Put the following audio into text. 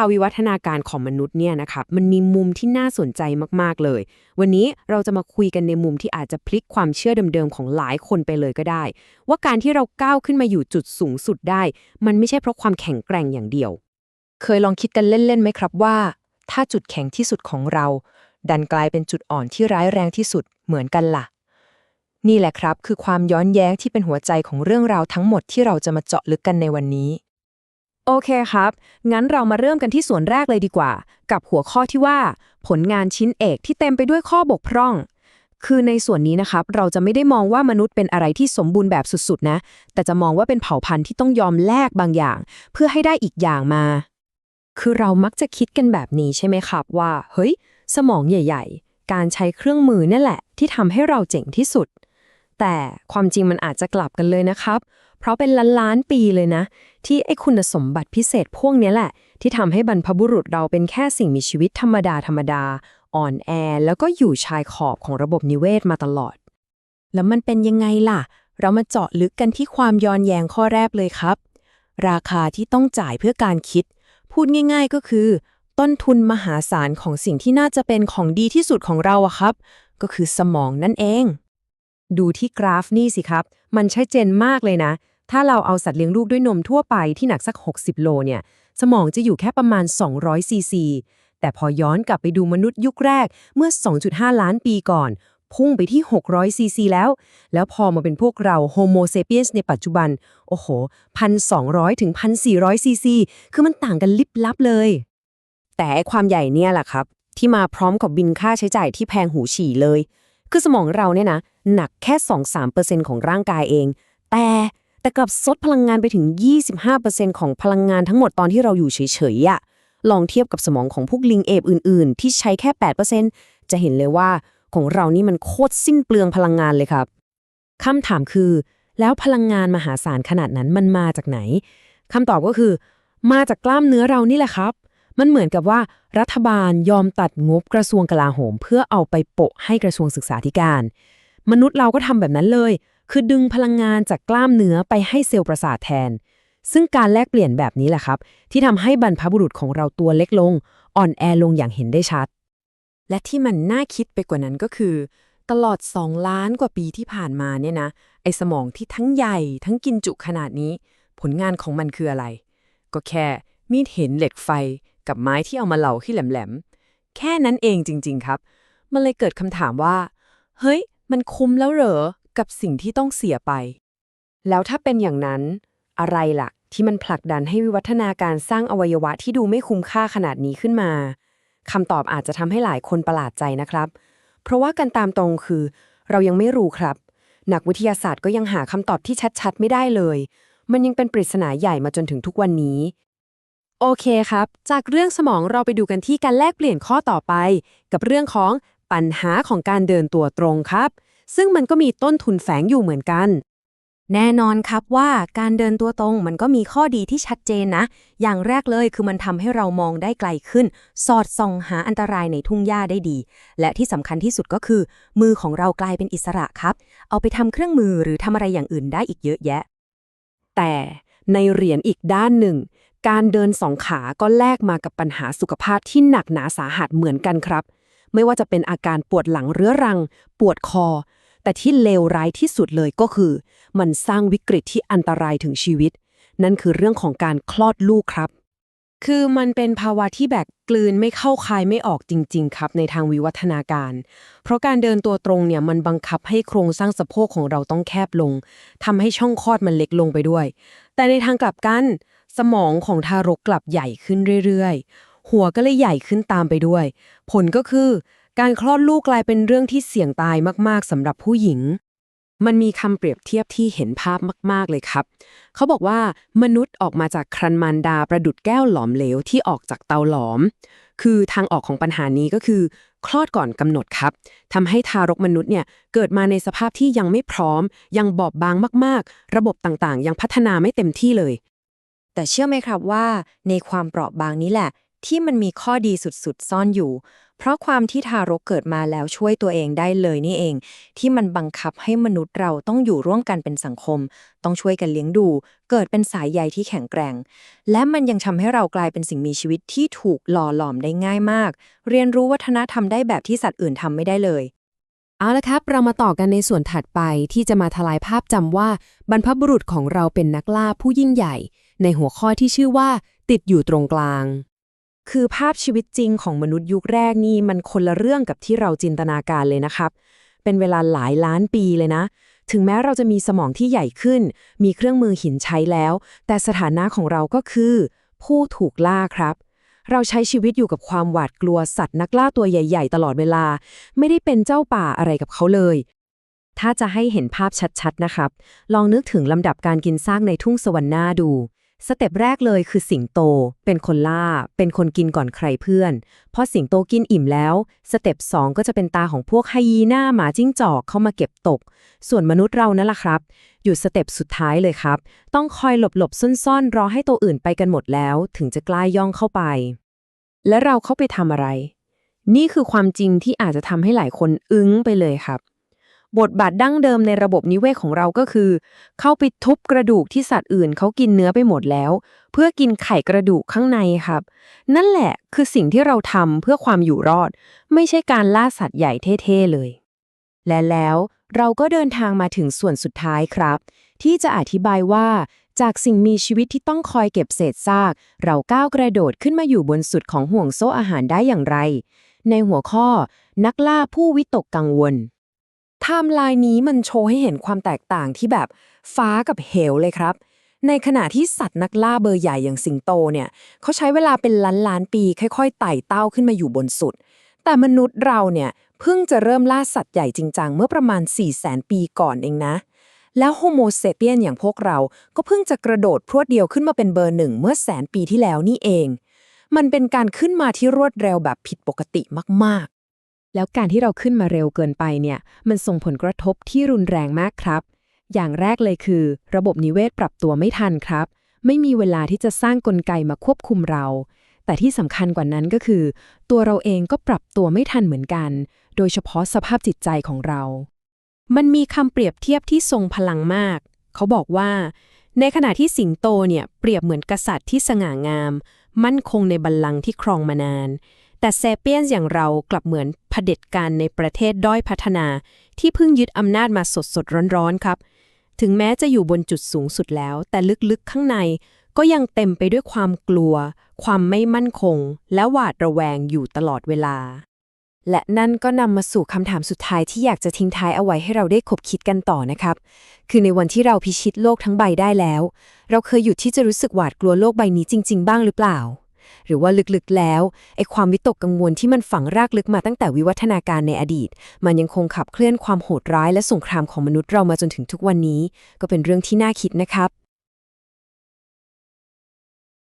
าววิวัฒนาการของมนุษย์เนี่ยนะครับมันมีมุมที่น่าสนใจมากๆเลย วันนี้เราจะมาคุยกันในมุมที่อาจจะพลิกความเชื่อเดิมๆของหลายคนไปเลยก็ได้ ว่าการที่เราก้าวขึ้นมาอยู่จุดสูงสุดได้ มันไม่ใช่เพราะความแข็งแกร่งอย่างเดียว เคยลองคิดกันเล่นๆไหมครับว่า ถ้าจุดแข็งที่สุดของเรา ดันกลายเป็นจุดอ่อนที่ร้ายแรงที่สุดเหมือนกันล่ะ นี่แหละครับคือความย้อนแย้งที่เป็นหัวใจของเรื่องราวทั้งหมดที่เราจะมาเจาะลึกกันในวันนี้ โอเคครับ งั้นเรามาเริ่มกันที่ส่วนแรกเลยดีกว่า กับหัวข้อที่ว่า ผลงานชิ้นเอกที่เต็มไปด้วยข้อบกพร่อง คือในส่วนนี้นะครับ เราจะไม่ได้มองว่ามนุษย์เป็นอะไรที่สมบูรณ์แบบสุดๆนะ แต่จะมองว่าเป็นเผ่าพันธุ์ที่ต้องยอมแลกบางอย่าง เพื่อให้ได้อีกอย่างมา คือเรามักจะคิดกันแบบนี้ใช่ไหมครับว่า เฮ้ย สมองใหญ่ ๆ การใช้เครื่องมือนี่นแหละ ที่ทำให้เราเจ๋งที่สุด แต่ความจริงมันอาจจะกลับกันเลยนะครับ เพราะเป็นล้านล้านปีเลยนะ ที่ไอ้คุณสมบัติพิเศษพวกนี้แหละ ที่ทำให้บรรพบุรุษเราเป็นแค่สิ่งมีชีวิตธรรมดาธรรมดาอ่อนแอ แล้วก็อยู่ชายขอบของระบบนิเวศมาตลอด แล้วมันเป็นยังไงล่ะ เรามาเจาะลึกกันที่ความย้อนแยงข้อแรกเลยครับ ราคาที่ต้องจ่ายเพื่อการคิด พูดง่าย ๆ ก็คือ ต้นทุนมหาศาลของสิ่งที่น่าจะเป็นของดีที่สุดของเราอะครับ ก็คือสมองนั่นเอง ดูที่กราฟนี่สิครับ มันชัดเจนมากเลยนะ ถ้าเราเอาสัตว์เลี้ยงลูกด้วยนมทั่วไปที่หนักสัก 60 โลเนี่ย สมองจะอยู่แค่ประมาณ 200ซีซี แต่พอย้อนกลับไปดูมนุษย์ยุคแรกเมื่อ 2.5 ล้านปีก่อน พุ่งไปที่ 600ซีซีแล้ว แล้วพอมาเป็นพวกเราโฮโมเซเปียนในปัจจุบัน โอ้โห 1,200 ถึง 1,400ซีซี คือมันต่างกันลิบลับเลย แต่ความใหญ่เนี่ยแหละครับ ที่มาพร้อมกับบินค่าใช้จ่ายที่แพงหูฉี่เลย คือสมองเราเนี่ยนะหนักแค่2-3%ของร่างกายเอง แต่แต่กลับซดพลังงานไปถึง 25%ของพลังงานทั้งหมดตอนที่เราอยู่เฉยๆอะลองเทียบกับสมองของพวกลิงเอฟอื่น ๆ ที่ใช้แค่ 8%จะเห็นเลยว่าของเรานี่มันโคตรสิ้นเปลืองพลังงานเลยครับคำถามคือ แล้วพลังงานมหาศาลขนาดนั้นมันมาจากไหนคำตอบก็คือ มาจากกล้ามเนื้อเรานี่แหละครับ มันเหมือนกับว่ารัฐบาลยอมตัดงบกระทรวงกลาโหม เพื่อเอาไปโปะให้กระทรวงศึกษาธิการ มนุษย์เราก็ทำแบบนั้นเลย คือดึงพลังงานจากกล้ามเนื้อไปให้เซลล์ประสาทแทน ซึ่งการแลกเปลี่ยนแบบนี้แหละครับ ที่ทำให้บรรพบุรุษของเราตัวเล็กลง อ่อนแอลงอย่างเห็นได้ชัด และที่มันน่าคิดไปกว่านั้นก็คือ ตลอด2ล้านกว่าปีที่ผ่านมาเนี่ยนะ ไอ้สมองที่ทั้งใหญ่ ทั้งกินจุขนาดนี้ ผลงานของมันคืออะไร ก็แค่มีดเห็นเหล็กไฟ กับไม้ที่เอามาเหลาที่แหลมๆ แค่นั้นเองจริง ๆ ครับ มันเลยเกิดคำถามว่า เฮ้ย มันคุ้มแล้วเหรอ กับสิ่งที่ต้องเสียไป แล้วถ้าเป็นอย่างนั้น อะไรล่ะ ที่มันผลักดันให้วิวัฒนาการสร้างอวัยวะที่ดูไม่คุ้มค่าขนาดนี้ขึ้นมาคำตอบอาจจะทำให้หลายคนประหลาดใจนะครับ เพราะว่ากันตามตรงคือ เรายังไม่รู้ครับ นักวิทยาศาสตร์ก็ยังหาคำตอบที่ชัดๆ ไม่ได้เลย มันยังเป็นปริศนาใหญ่มาจนถึงทุกวันนี้ โอเคครับ จากเรื่องสมองเราไปดูกันที่การแลกเปลี่ยนข้อต่อไป กับเรื่องของปัญหาของการเดินตัวตรงครับ ซึ่งมันก็มีต้นทุนแฝงอยู่เหมือนกัน แน่นอนครับว่าการเดินตัวตรงมันก็มีข้อดีที่ชัดเจนนะ อย่างแรกเลยคือมันทำให้เรามองได้ไกลขึ้น สอดส่องหาอันตรายในทุ่งหญ้าได้ดี และที่สำคัญที่สุดก็คือ มือของเรากลายเป็นอิสระครับ เอาไปทำเครื่องมือหรือทำอะไรอย่างอื่นได้อีกเยอะแยะ แต่ในเหรียญอีกด้านหนึ่ง การเดินสองขาก็แลกมากับปัญหาสุขภาพที่หนักหนาสาหัสเหมือนกันครับ ไม่ว่าจะเป็นอาการปวดหลังเรื้อรัง ปวดคอ แต่ที่เลวร้ายที่สุดเลยก็คือ มันสร้างวิกฤตที่อันตรายถึงชีวิต นั่นคือเรื่องของการคลอดลูกครับ คือมันเป็นภาวะที่แบบกลืนไม่เข้าคายไม่ออกจริง ๆ ครับในทางวิวัฒนาการ เพราะการเดินตัวตรงเนี่ยมันบังคับให้โครงสร้างสะโพกของเราต้องแคบลงทำให้ช่องคลอดมันเล็กลงไปด้วย แต่ในทางกลับกัน สมองของทารกกลับใหญ่ขึ้นเรื่อยๆ หัวก็เลยใหญ่ขึ้นตามไปด้วย ผลก็คือ การคลอดลูกกลายเป็นเรื่องที่เสี่ยงตายมากๆสำหรับผู้หญิง มันมีคำเปรียบเทียบที่เห็นภาพมากๆเลยครับ เขาบอกว่ามนุษย์ออกมาจากครันมารดาประดุดแก้วหลอมเหลวที่ออกจากเตาหลอม คือทางออกของปัญหานี้ก็คือ คลอดก่อนกำหนดครับทำให้ทารกมนุษย์เนี่ยเกิดมาในสภาพที่ยังไม่พร้อม ยังบอบบางมากๆ ระบบต่างๆ ยังพัฒนาไม่เต็มที่เลย แต่เชื่อไหมครับว่า ในความเปราะบางนี้แหละ ที่มันมีข้อดีสุดๆ ซ่อนอยู่ เพราะความที่ทารกเกิดมาแล้วช่วยตัวเองได้เลยนี่เอง ที่มันบังคับให้มนุษย์เราต้องอยู่ร่วมกันเป็นสังคม ต้องช่วยกันเลี้ยงดู เกิดเป็นสายใยที่แข็งแกร่ง และมันยังทำให้เรากลายเป็นสิ่งมีชีวิตที่ถูกหล่อหลอมได้ง่ายมาก เรียนรู้วัฒนธรรมได้แบบที่สัตว์อื่นทำไม่ได้เลยเอาละครับ เรามาต่อกันในส่วนถัดไปที่จะมาทลายภาพจำว่า บรรพบุรุษของเราเป็นนักล่าผู้ยิ่งใหญ่ ในหัวข้อที่ชื่อว่า ติดอยู่ตรงกลาง คือภาพชีวิตจริงของมนุษย์ยุคแรกนี่มันคนละเรื่องกับที่เราจินตนาการเลยนะครับ เป็นเวลาหลายล้านปีเลยนะ ถึงแม้เราจะมีสมองที่ใหญ่ขึ้น มีเครื่องมือหินใช้แล้ว แต่สถานะของเราก็คือ ผู้ถูกล่าครับเราใช้ชีวิตอยู่กับความหวาดกลัวสัตว์นักล่าตัวใหญ่ ๆ ตลอดเวลา ไม่ได้เป็นเจ้าป่าอะไรกับเขาเลย ถ้าจะให้เห็นภาพชัด ๆ นะครับ ลองนึกถึงลำดับการกินซากในทุ่งสวรรค์นาดู สเต็ปแรกเลยคือสิงโต เป็นคนล่า เป็นคนกินก่อนใครเพื่อนพอสิงโตกินอิ่มแล้ว สเต็ป2ก็จะเป็นตาของพวกไฮยีน่าหมาจิ้งจอกเข้ามาเก็บตก ส่วนมนุษย์เรานั่นแหละครับ อยู่สเต็ปสุดท้ายเลยครับ ต้องคอยหลบๆซ่อนๆ รอให้ตัวอื่นไปกันหมดแล้ว ถึงจะกล้าย่องเข้าไป และเราเข้าไปทำอะไร นี่คือความจริงที่อาจจะทำให้หลายคนอึ้งไปเลยครับ บทบาทดั้งเดิมในระบบนิเวศของเราก็คือ เข้าไปทุบกระดูกที่สัตว์อื่นเขากินเนื้อไปหมดแล้ว เพื่อกินไข่กระดูกข้างในครับ นั่นแหละคือสิ่งที่เราทำเพื่อความอยู่รอด ไม่ใช่การล่าสัตว์ใหญ่เท่ๆเลย และแล้วเราก็เดินทางมาถึงส่วนสุดท้ายครับ ที่จะอธิบายว่าจากสิ่งมีชีวิตที่ต้องคอยเก็บเศษซาก เราก้าวกระโดดขึ้นมาอยู่บนสุดของห่วงโซ่อาหารได้อย่างไร ในหัวข้อ นักล่าผู้วิตกกังวล ไทม์ไลน์นี้มันโชว์ให้เห็นความแตกต่างที่แบบฟ้ากับเหวเลยครับ ในขณะที่สัตว์นักล่าเบอร์ใหญ่อย่างสิงโตเนี่ยเขาใช้เวลาเป็นล้านล้านปี ค่อยๆไต่เต้าขึ้นมาอยู่บนสุด แต่มนุษย์เราเนี่ยเพิ่งจะเริ่มล่าสัตว์ใหญ่จริงจังเมื่อประมาณ 4 0 0 0 0 0ปีก่อนเองนะ แล้วโฮโมเซเปียนอย่างพวกเรา ก็เพิ่งจะกระโดดพรวดเดียวขึ้นมาเป็นเบอร์หนึ่งเมื่อแสนปีที่แล้วนี่เอง มันเป็นการขึ้นมาที่รวดเร็วแบบผิดปกติมากๆ แล้วการที่เราขึ้นมาเร็วเกินไปเนี่ย มันส่งผลกระทบที่รุนแรงมากครับ อย่างแรกเลยคือ ระบบนิเวศปรับตัวไม่ทันครับ ไม่มีเวลาที่จะสร้างกลไกมาควบคุมเรา แต่ที่สำคัญกว่านั้นก็คือ ตัวเราเองก็ปรับตัวไม่ทันเหมือนกัน โดยเฉพาะสภาพจิตใจของเรา มันมีคำเปรียบเทียบที่ทรงพลังมาก เขาบอกว่า ในขณะที่สิงโตเนี่ยเปรียบเหมือนกษัตริย์ที่สง่างาม มั่นคงในบัลลังก์ที่ครองมานานแต่เซเปียนส์อย่างเรากลับเหมือน เผด็จการในประเทศด้อยพัฒนา ที่เพิ่งยึดอำนาจมาสดสดร้อนๆครับ ถึงแม้จะอยู่บนจุดสูงสุดแล้ว แต่ลึกๆข้างในก็ยังเต็มไปด้วยความกลัว ความไม่มั่นคง และหวาดระแวงอยู่ตลอดเวลา และนั่นก็นำมาสู่คำถามสุดท้ายที่อยากจะทิ้งท้ายเอาไว้ให้เราได้คบคิดกันต่อนะครับ คือในวันที่เราพิชิตโลกทั้งใบได้แล้ว เราเคยหยุดที่จะรู้สึกหวาดกลัวโลกใบนี้จริง ๆ บ้างหรือเปล่า หรือว่าลึกๆแล้วไอ้ความวิตกกังวลที่มันฝังรากลึกมาตั้งแต่วิวัฒนาการในอดีต มันยังคงขับเคลื่อนความโหดร้ายและสงครามของมนุษย์เรามาจนถึงทุกวันนี้ ก็เป็นเรื่องที่น่าคิดนะครับ